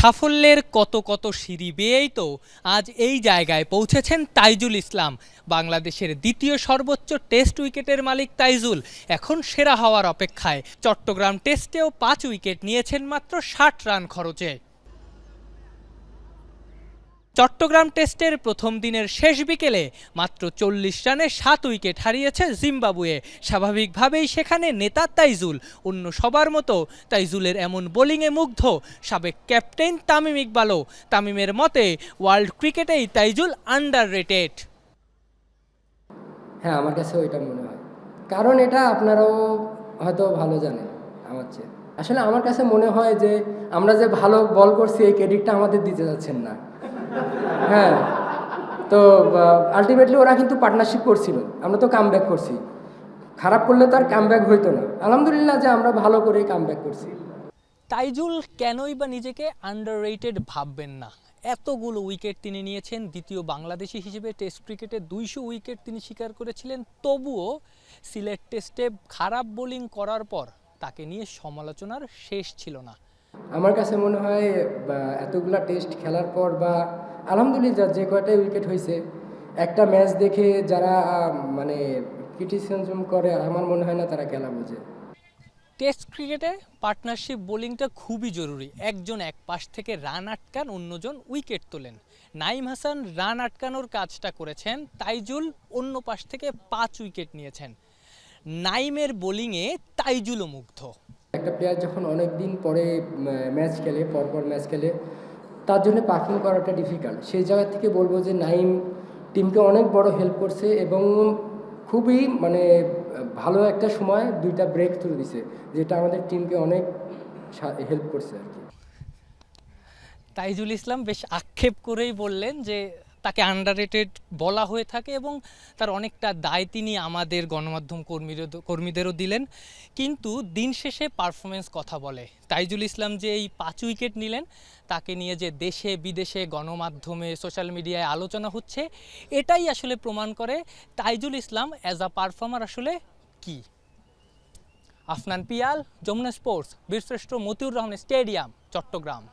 সাফল্যের কত কত সিঁড়ি বেয়েই তো আজ এই জায়গায় পৌঁছেছেন তাইজুল ইসলাম। বাংলাদেশের দ্বিতীয় সর্বোচ্চ টেস্ট উইকেটের মালিক তাইজুল। এখন সেরা হওয়ার অপেক্ষায়। চট্টগ্রাম টেস্টেও পাঁচ উইকেট নিয়েছেন মাত্র ষাট রান খরচে। চট্টগ্রাম টেস্টের প্রথম দিনের শেষ বিকেলে মাত্র চল্লিশ রানে সাত উইকেট হারিয়েছে জিম্বাবুয়ে। স্বাভাবিকভাবেই সেখানে নেতা তাইজুল, অন্য সবার মতো তাইজুলের এমন বোলিংয়ে মুগ্ধ সাবেক ক্যাপ্টেন তামিম ইকবালও। তামিমের মতে, ওয়ার্ল্ড ক্রিকেটেই তাইজুল আন্ডার রেটেড হ্যাঁ আমার কাছে ওইটা মনে হয়। কারণ এটা আপনারাও হয়তো ভালো জানেন আমার চেয়ে। আসলে আমার কাছে মনে হয় যে আমরা যে ভালো বল করছি, এই ক্রেডিটটা আমাদের দিতে যাচ্ছেন না। হ্যাঁ তো আলটিমেটলি ওরা কিন্তু পার্টনারশিপ করছিল। আমরা তো কাম ব্যাক করছি। খারাপ করলে তার কাম ব্যাক হইতো না। আলহামদুলিল্লাহ যে আমরা ভালো করে কাম ব্যাক করছি। তাইজুল, কেনই বা নিজেকে আন্ডার ভাববেন না? এতগুলো উইকেট তিনি নিয়েছেন, দ্বিতীয় বাংলাদেশি হিসেবে টেস্ট ক্রিকেটে দুইশো উইকেট তিনি স্বীকার করেছিলেন। তবুও সিলেট টেস্টে খারাপ বোলিং করার পর তাকে নিয়ে সমালোচনার শেষ ছিল না। আমার কাছে মনে হয় এতগুলা টেস্ট খেলার পর বা আলহামদুলিল্লাহ যে কয়টা উইকেট হয়েছে একটা ম্যাচ দেখে যারা মানে ক্রিটিসিজম করে, আমার মনে হয় না তারা খেলা বোঝে। টেস্ট ক্রিকেটে পার্টনারশিপ বোলিংটা খুবই জরুরি। একজন এক পাশ থেকে রান আটকান, অন্যজন উইকেট তোলেন। নাইম হাসান রান আটকানোর কাজটা করেছেন, তাইজুল অন্য পাশ থেকে পাঁচ উইকেট নিয়েছেন। নাইমের বোলিংয়ে তাইজুলও মুগ্ধ। একটা প্লেয়ার যখন অনেক দিন পরে ম্যাচ খেলে, পরপর ম্যাচ খেলে, তার জন্য পার্কিং করাটা ডিফিকাল্ট সেই জায়গা থেকে বলব যে নাইম টিমকে অনেক বড় হেল্প করছে এবং খুবই মানে ভালো একটা সময় দুইটা ব্রেক থ্রু দিছে, যেটা আমাদের টিমকে অনেক হেল্প করছে আর কি। তাইজুল ইসলাম বেশ আক্ষেপ করেই বললেন যে তাকে আন্ডাররেটেড বলা হয়ে থাকে এবং তার অনেকটা দায় তিনি আমাদের গণমাধ্যম কর্মীদের কর্মীদেরও দিলেন। কিন্তু দিন শেষে পারফরমেন্স কথা বলে। তাইজুল ইসলাম যে এই পাঁচ উইকেট নিলেন, তাকে নিয়ে যে দেশে বিদেশে গণমাধ্যমে সোশ্যাল মিডিয়ায় আলোচনা হচ্ছে, এটাই আসলে প্রমাণ করে Taijul Islam as a performer আসলে কি। আফনান পিয়াল, যমুনা স্পোর্টস বীরশ্রেষ্ঠ মতিউর রহমান স্টেডিয়াম চট্টগ্রাম।